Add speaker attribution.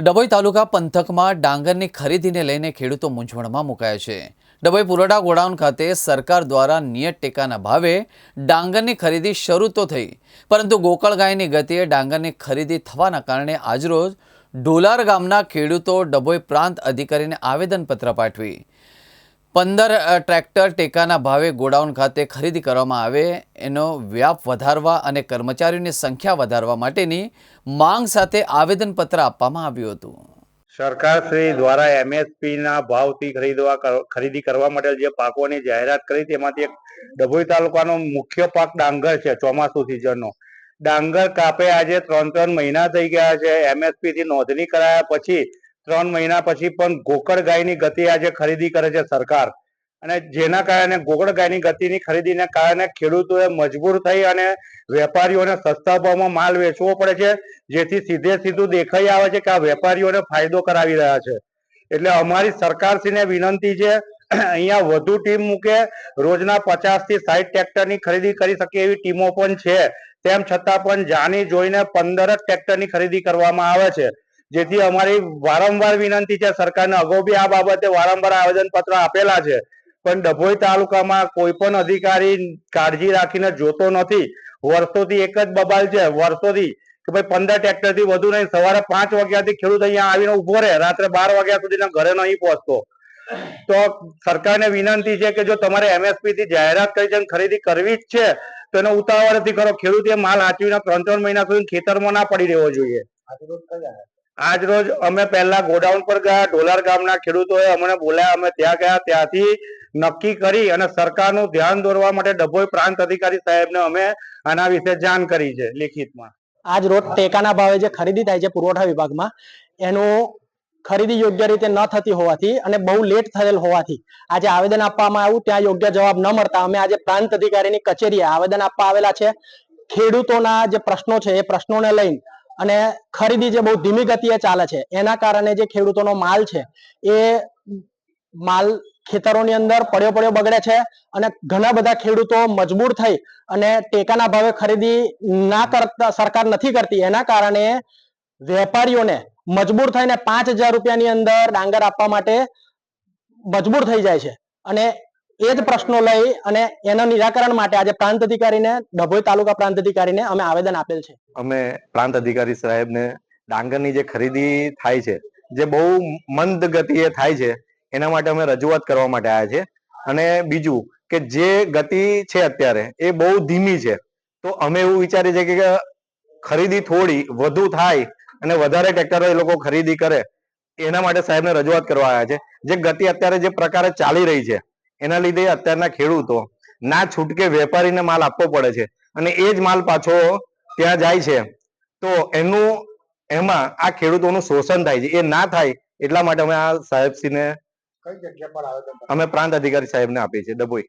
Speaker 1: ડભોઈ તાલુકા પંથકમાં ડાંગરની ખરીદીને લઈને ખેડૂતો મૂંઝવણમાં મુકાયા છે. ડભોઈ પુરોડા ગોડાઉન ખાતે સરકાર દ્વારા નિયત ટેકાના ભાવે ડાંગરની ખરીદી શરૂ તો થઈ, પરંતુ ગોકળ ગાયની ગતિએ ડાંગરની ખરીદી થવાના કારણે આજરોજ ઢોલાર ગામના ખેડૂતો ડભોઈ પ્રાંત અધિકારીને આવેદનપત્ર પાઠવી. પંદર ટ્રેક્ટર ટેકાના ભાવે ગોડાઉન ખાતે ખરીદી કરવામાં આવે, એનો વ્યાપ વધારવા અને કર્મચારીઓની સંખ્યા વધારવા માટેની માંગ સાથે આવેદનપત્ર આપવામાં આવ્યું હતું.
Speaker 2: સરકાર શ્રી દ્વારા એમએસપીના ભાવથી ખરીદવા ખરીદી કરવા માટે જે પાકોની જાહેરાત કરી, તેમાંથી એક ડભોઈ તાલુકાનો મુખ્ય પાક ડાંગર છે, ચોમાસુ સિઝનનો. ડાંગર કાપે આજે ત્રણ ત્રણ મહિના થઈ ગયા છે એમએસપી થી નોંધણી કરાયા પછી ત્રણ મહિના પછી પણ ગોકળ ગાયની ગતિ આજે ખરીદી કરે છે સરકાર. અને જેના કારણે ગોકળ ગાયની ગતિની ખરીદીને કારણે ખેડૂતોએ મજબૂર થઈ અને વેપારીઓને સસ્તા ભાવમાં માલ વેચવો પડે છે, જેથી સીધે સીધું દેખાઈ આવે છે કે આ વેપારીઓને ફાયદો કરાવી રહ્યા છે. એટલે અમારી સરકારશ્રીને વિનંતી છે, અહીંયા વધુ ટીમ મૂકે, રોજના પચાસથી સાઠ ટ્રેક્ટરની ખરીદી કરી શકે એવી ટીમો પણ છે. તેમ છતાં પણ જાણી જોઈને પંદર જ ટ્રેક્ટરની ખરીદી કરવામાં આવે છે. જેથી અમારી વારંવાર વિનંતી છે સરકારને, અગાઉ બી આ બાબતે વારંવાર આવેદન પત્ર આપેલા છે, પણ ડભોઈ તાલુકામાં કોઈ પણ અધિકારી કાળજી રાખીને જોતો નથી. વર્ષોથી એક જ બબાલ છે, વર્ષોથી કે ભાઈ પંદર ટ્રેક્ટરથી વધુ નહીં, સવારે પાંચ વાગ્યાથી ખેડૂત અહીંયા આવીને ઊભો રહે, રાત્રે બાર વાગ્યા સુધી ઘરે નહીં પહોંચતો. તો સરકારને વિનંતી છે કે જો તમારે એમએસપી થી જાહેરાત કરી છે ખરીદી કરવી જ છે, તો એનો ઉતાવળથી કરો. ખેડૂતે માલ હાચવીને ત્રણ ત્રણ મહિના સુધી ખેતરમાં ના પડી રહેવો જોઈએ. આજ રોજ અમે પહેલા ગોડાઉન પર ગયા, ઢોલાર ગામના ખેડૂતોએ અમને બોલાયા, અમે ત્યાં ગયા, ત્યાંથી નક્કી કરી અને સરકારનું ધ્યાન દોરવા માટે ડભોઈ પ્રાંત અધિકારી સાહેબને અમે આના વિશે જાણ કરી છે લેખિતમાં.
Speaker 3: આજ રોજ ટેકાના ભાવે જે ખરીદી થાય છે પુરવઠા વિભાગમાં, એનું ખરીદી યોગ્ય રીતે ન થતી હોવાથી અને બહુ લેટ થયેલ હોવાથી, આજે આવેદન આપવામાં આવ્યું, ત્યાં યોગ્ય જવાબ ન મળતા અમે આજે પ્રાંત અધિકારીની કચેરીએ આવેદન આપવા આવેલા છે. ખેડૂતોના જે પ્રશ્નો છે, એ પ્રશ્નોને લઈને અને ખરીદી જે બહુ ધીમી ગતિએ ચાલે છે, એના કારણે જે ખેડૂતોનો માલ છે, એ માલ ખેતરોની અંદર પડ્યો પડ્યો બગડે છે અને ઘણા બધા ખેડૂતો મજબૂર થઈ અને ટેકાના ભાવે ખરીદી ના કરતા, સરકાર નથી કરતી. એના કારણે વેપારીઓને મજબૂર થઈને પાંચ હજાર રૂપિયાની અંદર ડાંગર આપવા માટે મજબૂર થઈ જાય છે. અને એ જ પ્રશ્નો લઈ અને એના નિરાકરણ માટે આજે પ્રાંત અધિકારીને, ડભોઈ તાલુકા પ્રાંત અધિકારીને અમે આવેદન આપેલ છે.
Speaker 4: અમે પ્રાંત અધિકારી સાહેબને ડાંગરની જે ખરીદી થાય છે, જે બહુ મંદ ગતિએ થાય છે, એના માટે અમે રજૂઆત કરવા માટે આવ્યા છે અને બીજું કે જે ગતિ છે અત્યારે એ બહુ ધીમી છે. તો અમે એવું વિચારીએ છીએ કે ખરીદી થોડી વધુ થાય અને વધારે ટ્રેક્ટરો એ લોકો ખરીદી કરે, એના માટે સાહેબને રજૂઆત કરવા આવ્યા છે. જે ગતિ અત્યારે જે પ્રકારે ચાલી રહી છે એના લીધે અત્યારના ખેડૂતો ના છૂટકે વેપારીને માલ આપવો પડે છે. અને એ જ માલ પાછો ત્યાં જાય છે. તો એનું એમાં આ ખેડૂતોનું શોષણ થાય છે. એ ના થાય એટલા માટે અમે આ સાહેબશ્રીને
Speaker 2: કઈ જગ્યા પર આવે
Speaker 4: અમે પ્રાંત અધિકારી સાહેબને આપીએ છીએ. ડભોઈ.